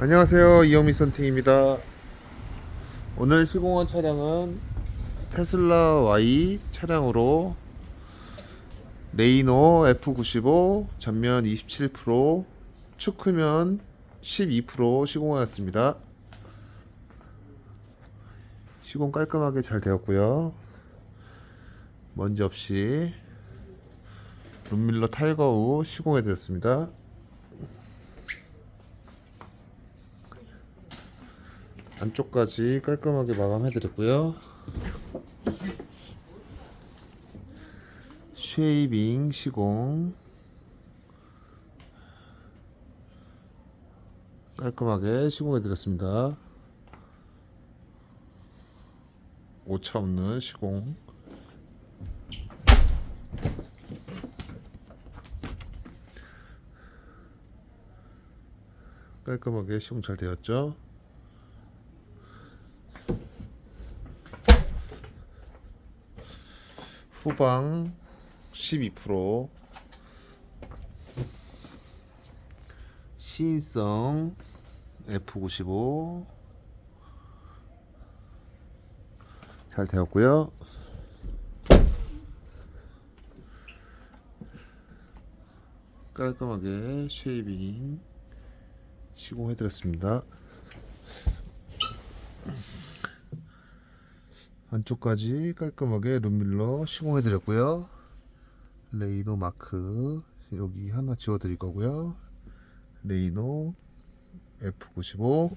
안녕하세요 이영미 썬팅입니다. 오늘 시공한 차량은 테슬라 Y 차량으로 레이노 F95 전면 27% 축크면 12% 시공하였습니다. 시공 깔끔하게 잘 되었고요. 먼지 없이 룸밀러 탈거 후 시공해 드렸습니다 안쪽까지 깔끔하게 마감해 드렸고요. 쉐이빙 시공 깔끔하게 시공해 드렸습니다. 오차 없는 시공 깔끔하게 시공 잘 되었죠? 후방 12% 시인성 F95 잘 되었고요. 깔끔하게 쉐이빙 시공해드렸습니다. 안쪽까지 깔끔하게 룸밀러 시공해 드렸고요. 레이노 마크 여기 하나 지워 드릴 거고요. 레이노 F95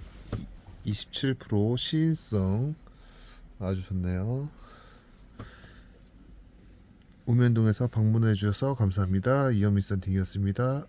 27% 시인성 아주 좋네요. 우면동에서 방문해 주셔서 감사합니다. 이현미 썬팅이었습니다.